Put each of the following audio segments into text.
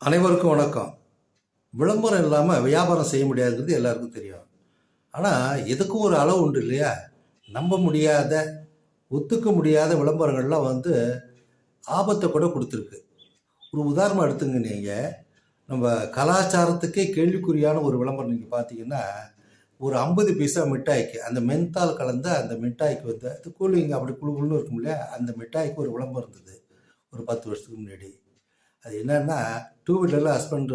அனைவருக்கும் வணக்கம். விளம்பரம் இல்லாமல் வியாபாரம் செய்ய முடியாதுங்கிறது எல்லாருக்கும் தெரியும். ஆனால் எதுக்கும் ஒரு அளவு உண்டு இல்லையா? நம்ப முடியாத ஒத்துக்க முடியாத விளம்பரங்கள்லாம் வந்து ஆபத்தை கூட கொடுத்துருக்கு. ஒரு உதாரணம் எடுத்துங்க நீங்கள் நம்ம கலாச்சாரத்துக்கே கேள்விக்குறியான ஒரு விளம்பரம் நீங்கள் பார்த்தீங்கன்னா ஒரு ஐம்பது பைசா மிட்டாய்க்கு அந்த மென்தால் கலந்த அந்த மிட்டாய்க்கு வந்து அது கூலிங் அப்படி குழு குழுன்னு இருக்கும் இல்லையா? அந்த மிட்டாய்க்கு ஒரு விளம்பரம் இருந்தது. ஒரு பத்து வருஷத்துக்கு முன்னாடி. அது என்னன்னா டூ வீலரில் ஹஸ்பண்ட்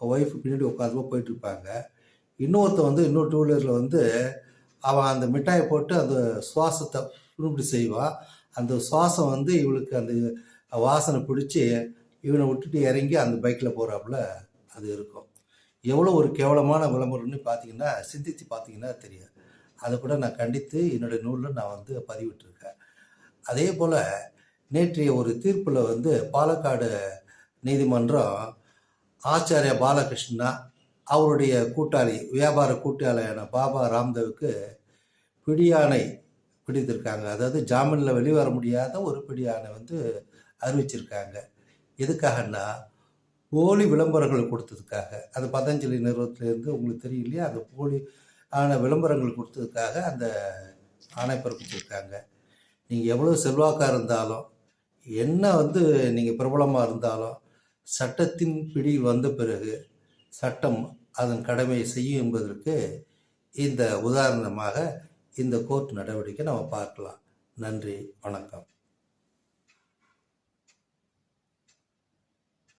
ஒய்ஃப் பின்னாடி உட்காந்து போயிட்டு இருப்பாங்க இன்னொருத்தன் வந்து இன்னொரு டூ வீலரில் வந்து அவன் அந்த மிட்டாயை போட்டு அந்த சுவாசத்தை இப்படி செய்வான். அந்த சுவாசம் வந்து இவளுக்கு அந்த வாசனை பிடிச்சி இவனை விட்டுட்டு இறங்கி அந்த பைக்கில் போகிறாப்புல அது இருக்கும். எவ்வளோ ஒரு கேவலமான விளம்பரம்னு பார்த்தீங்கன்னா சிந்தித்து பார்த்தீங்கன்னா தெரியும் அதை கூட நான் கண்டித்து என்னுடைய நூலில் நான் வந்து பதிவிட்டிருக்கேன். அதே போல் நேற்றைய ஒரு தீர்ப்பில் வந்து பாலக்காடு நீதிமன்றம் ஆச்சாரிய பாலகிருஷ்ணா அவருடைய கூட்டாளி வியாபார கூட்டாளியான பாபா ராம்தேவுக்கு பிடியானை பிடித்திருக்காங்க. அதாவது ஜாமீனில் வெளிவர முடியாத ஒரு பிடியானை வந்து அறிவிச்சிருக்காங்க. எதுக்காகன்னா போலி விளம்பரங்கள் கொடுத்ததுக்காக. அந்த பதஞ்சலி நிறுவனத்திலேருந்து உங்களுக்கு தெரியலையா அந்த போலி ஆன விளம்பரங்கள் கொடுத்ததுக்காக அந்த ஆணை பிறப்பிச்சிருக்காங்க நீங்கள் எவ்வளோ செல்வாக்காக இருந்தாலும் என்ன வந்து நீங்கள் பிரபலமாக இருந்தாலும் சட்டத்தின் பிடியில் வந்த பிறகு சட்டம் அதன் கடமையை செய்யும் என்பதற்கு இந்த உதாரணமாக இந்த கோர்ட் நடவடிக்கை நம்ம பார்க்கலாம். நன்றி வணக்கம்.